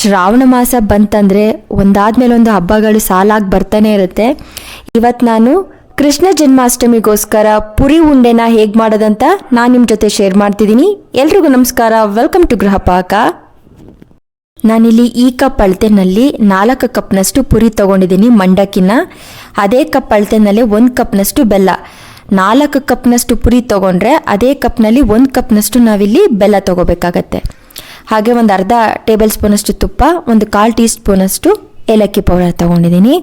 ಶ್ರಾವಣ ಮಾಸ ಬಂತಂದರೆ ಒಂದಾದ್ಮೇಲೆ ಒಂದು ಹಬ್ಬಗಳು ಸಾಲಾಗಿ ಬರ್ತಾನೆ ಇರುತ್ತೆ. ಇವತ್ತು ನಾನು ಕೃಷ್ಣ ಜನ್ಮಾಷ್ಟಮಿಗೋಸ್ಕರ ಪುರಿ ಉಂಡೆನ ಹೇಗೆ ಮಾಡೋದಂತ ನಾನು ನಿಮ್ಮ ಜೊತೆ ಶೇರ್ ಮಾಡ್ತಿದ್ದೀನಿ ಎಲ್ರಿಗೂ ನಮಸ್ಕಾರ. ವೆಲ್ಕಮ್ ಟು ಗೃಹ ಪಾಕ ನಾನಿಲ್ಲಿ ಈ ಕಪ್ ಅಳತೆನಲ್ಲಿ ನಾಲ್ಕು ಕಪ್ನಷ್ಟು ಪುರಿ ತಗೊಂಡಿದ್ದೀನಿ ಮಂಡಕ್ಕಿನ. ಅದೇ ಕಪ್ ಅಳತೆನಲ್ಲಿ ಒಂದು ಕಪ್ನಷ್ಟು ಬೆಲ್ಲ. ನಾಲ್ಕು ಕಪ್ನಷ್ಟು ಪುರಿ ತಗೊಂಡ್ರೆ ಅದೇ ಕಪ್ನಲ್ಲಿ ಒಂದು ಕಪ್ನಷ್ಟು ನಾವಿಲ್ಲಿ ಬೆಲ್ಲ ತೊಗೋಬೇಕಾಗತ್ತೆ. ಹಾಗೆ ಒಂದು ಅರ್ಧ ಟೇಬಲ್ ಸ್ಪೂನಷ್ಟು ತುಪ್ಪ, ಒಂದು ಕಾಲು ಟೀ ಸ್ಪೂನಷ್ಟು ಏಲಕ್ಕಿ ಪೌಡರ್ ತಗೊಂಡಿದ್ದೀನಿ.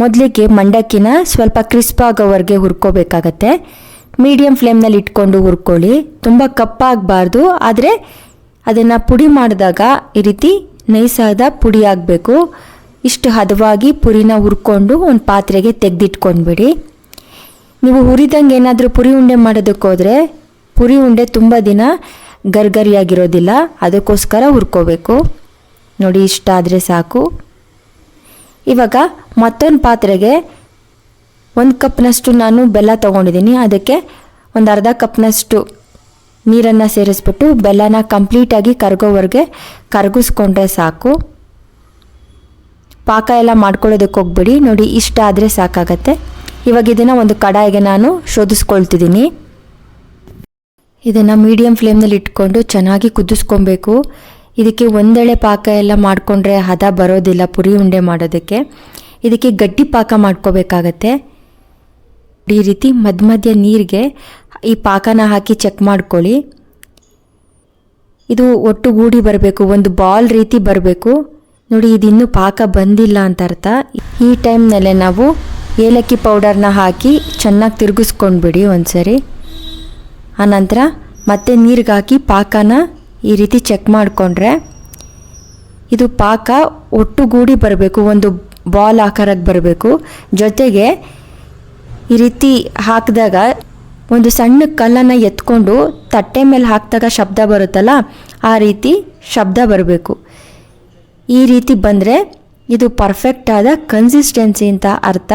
ಮೊದಲಿಗೆ ಮಂಡಕ್ಕಿನ ಸ್ವಲ್ಪ ಕ್ರಿಸ್ಪ್ ಆಗೋವರೆಗೆ ಹುರ್ಕೋಬೇಕಾಗತ್ತೆ. ಮೀಡಿಯಮ್ ಫ್ಲೇಮ್ನಲ್ಲಿ ಇಟ್ಕೊಂಡು ಹುರ್ಕೊಳ್ಳಿ. ತುಂಬ ಕಪ್ಪಾಗಬಾರ್ದು, ಆದರೆ ಅದನ್ನು ಪುಡಿ ಮಾಡಿದಾಗ ಈ ರೀತಿ ನೈಸಾದ ಪುಡಿ ಆಗಬೇಕು. ಇಷ್ಟು ಹದವಾಗಿ ಪುರಿನ ಹುರ್ಕೊಂಡು ಒಂದು ಪಾತ್ರೆಗೆ ತೆಗೆದಿಟ್ಕೊಂಡ್ಬಿಡಿ. ನೀವು ಹುರಿದಂಗೆ ಏನಾದರೂ ಪುರಿ ಉಂಡೆ ಮಾಡೋದಕ್ಕೋದ್ರೆ ಪುರಿ ಉಂಡೆ ತುಂಬ ದಿನ ಗರ್ಗರಿಯಾಗಿರೋದಿಲ್ಲ, ಅದಕ್ಕೋಸ್ಕರ ಹುರ್ಕೋಬೇಕು. ನೋಡಿ, ಇಷ್ಟ ಆದರೆ ಸಾಕು. ಇವಾಗ ಮತ್ತೊಂದು ಪಾತ್ರೆಗೆ ಒಂದು ಕಪ್ನಷ್ಟು ನಾನು ಬೆಲ್ಲ ತೊಗೊಂಡಿದ್ದೀನಿ. ಅದಕ್ಕೆ ಒಂದು ಅರ್ಧ ಕಪ್ನಷ್ಟು ನೀರನ್ನು ಸೇರಿಸ್ಬಿಟ್ಟು ಬೆಲ್ಲನ ಕಂಪ್ಲೀಟಾಗಿ ಕರಗೋವರೆಗೆ ಕರಗಿಸ್ಕೊಂಡ್ರೆ ಸಾಕು. ಪಾಕ ಎಲ್ಲ ಮಾಡ್ಕೊಳ್ಳೋದಕ್ಕೆ ಹೋಗ್ಬಿಡಿ. ನೋಡಿ, ಇಷ್ಟ ಆದರೆ ಸಾಕಾಗತ್ತೆ. ಇವಾಗ ಇದನ್ನು ಒಂದು ಕಡಾಯಿಗೆ ನಾನು ಶೋಧಿಸ್ಕೊಳ್ತಿದ್ದೀನಿ. ಇದನ್ನು ಮೀಡಿಯಂ ಫ್ಲೇಮ್ನಲ್ಲಿ ಇಟ್ಕೊಂಡು ಚೆನ್ನಾಗಿ ಕುದಿಸ್ಕೊಬೇಕು. ಇದಕ್ಕೆ ಒಂದೆಳೆ ಪಾಕ ಎಲ್ಲ ಮಾಡಿಕೊಂಡ್ರೆ ಹದ ಬರೋದಿಲ್ಲ ಪುರಿ ಉಂಡೆ ಮಾಡೋದಕ್ಕೆ. ಇದಕ್ಕೆ ಗಟ್ಟಿ ಪಾಕ ಮಾಡ್ಕೋಬೇಕಾಗತ್ತೆ. ಈ ರೀತಿ ಮಧ್ಯ ನೀರಿಗೆ ಈ ಪಾಕನ ಹಾಕಿ ಚೆಕ್ ಮಾಡ್ಕೊಳ್ಳಿ. ಇದು ಒಟ್ಟುಗೂಡಿ ಬರಬೇಕು, ಒಂದು ಬಾಲ್ ರೀತಿ ಬರಬೇಕು. ನೋಡಿ, ಇದಿನ್ನೂ ಪಾಕ ಬಂದಿಲ್ಲ ಅಂತ ಅರ್ಥ. ಈ ಟೈಮ್ನಲ್ಲೇ ನಾವು ಏಲಕ್ಕಿ ಪೌಡರ್ನ ಹಾಕಿ ಚೆನ್ನಾಗಿ ತಿರುಗಿಸ್ಕೊಂಡ್ಬಿಡಿ ಒಂದ್ಸರಿ. ಆನಂತರ ಮತ್ತೆ ನೀರಿಗೆ ಹಾಕಿ ಪಾಕನ ಈ ರೀತಿ ಚೆಕ್ ಮಾಡಿಕೊಂಡ್ರೆ ಇದು ಪಾಕ ಒಟ್ಟುಗೂಡಿ ಬರಬೇಕು, ಒಂದು ಬಾಲ್ ಆಕಾರಕ್ಕೆ ಬರಬೇಕು. ಜೊತೆಗೆ ಈ ರೀತಿ ಹಾಕಿದಾಗ ಒಂದು ಸಣ್ಣ ಕಲ್ಲನ್ನು ಎತ್ಕೊಂಡು ತಟ್ಟೆ ಮೇಲೆ ಹಾಕಿದಾಗ ಶಬ್ದ ಬರುತ್ತಲ್ಲ, ಆ ರೀತಿ ಶಬ್ದ ಬರಬೇಕು. ಈ ರೀತಿ ಬಂದರೆ ಇದು ಪರ್ಫೆಕ್ಟ್ ಆದ ಕನ್ಸಿಸ್ಟೆನ್ಸಿ ಅಂತ ಅರ್ಥ.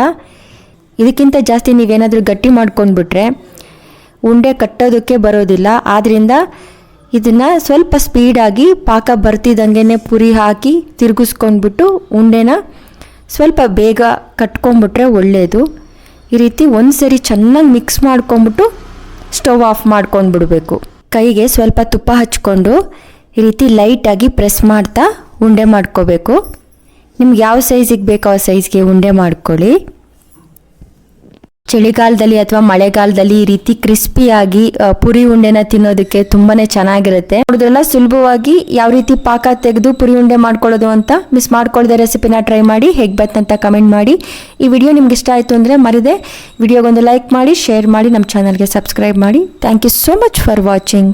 ಇದಕ್ಕಿಂತ ಜಾಸ್ತಿ ನೀವೇನಾದರೂ ಗಟ್ಟಿ ಮಾಡ್ಕೊಂಡ್ಬಿಟ್ರೆ ಉಂಡೆ ಕಟ್ಟೋದಕ್ಕೆ ಬರೋದಿಲ್ಲ. ಆದ್ದರಿಂದ ಇದನ್ನು ಸ್ವಲ್ಪ ಸ್ಪೀಡಾಗಿ ಪಾಕ ಬರ್ತಿದ್ದಂಗೆ ಪುರಿ ಹಾಕಿ ತಿರುಗಿಸ್ಕೊಂಡ್ಬಿಟ್ಟು ಉಂಡೆನ ಸ್ವಲ್ಪ ಬೇಗ ಕಟ್ಕೊಂಡ್ಬಿಟ್ರೆ ಒಳ್ಳೆಯದು ಈ ರೀತಿ ಒಂದು ಸರಿ ಚೆನ್ನಾಗಿ ಮಿಕ್ಸ್ ಮಾಡ್ಕೊಂಬಿಟ್ಟು ಸ್ಟವ್ ಆಫ್ ಮಾಡ್ಕೊಂಡ್ಬಿಡಬೇಕು. ಕೈಗೆ ಸ್ವಲ್ಪ ತುಪ್ಪ ಹಚ್ಕೊಂಡು ಈ ರೀತಿ ಲೈಟಾಗಿ ಪ್ರೆಸ್ ಮಾಡ್ತಾ ಉಂಡೆ ಮಾಡ್ಕೋಬೇಕು. ನಿಮ್ಗೆ ಯಾವ ಸೈಜಿಗೆ ಬೇಕೋ ಆ ಸೈಜ್ಗೆ ಉಂಡೆ ಮಾಡ್ಕೊಳ್ಳಿ. ಚಳಿಗಾಲದಲ್ಲಿ ಅಥವಾ ಮಳೆಗಾಲದಲ್ಲಿ ಈ ರೀತಿ ಕ್ರಿಸ್ಪಿಯಾಗಿ ಪುರಿ ಉಂಡೆನ ತಿನ್ನೋದಕ್ಕೆ ತುಂಬಾನೇ ಚೆನ್ನಾಗಿರುತ್ತೆ. ನೋಡಿದ್ರಲ್ಲ ಸುಲಭವಾಗಿ ಯಾವ ರೀತಿ ಪಾಕ ತೆಗೆದು ಪುರಿ ಉಂಡೆ ಮಾಡ್ಕೊಳ್ಳೋದು ಅಂತ ಮಿಸ್ ಮಾಡ್ಕೊಳ್ಳದೆ ರೆಸಿಪಿನ ಟ್ರೈ ಮಾಡಿ, ಹೇಗೆ ಬತ್ತಂತ ಕಮೆಂಟ್ ಮಾಡಿ. ಈ ವಿಡಿಯೋ ನಿಮ್ಗೆ ಇಷ್ಟ ಆಯಿತು ಅಂದರೆ ಮರಿದೆ. ವಿಡಿಯೋಗೊಂದು ಲೈಕ್ ಮಾಡಿ, ಶೇರ್ ಮಾಡಿ ನಮ್ಮ ಚಾನಲ್ಗೆ ಸಬ್ಸ್ಕ್ರೈಬ್ ಮಾಡಿ. Thank you so much for watching.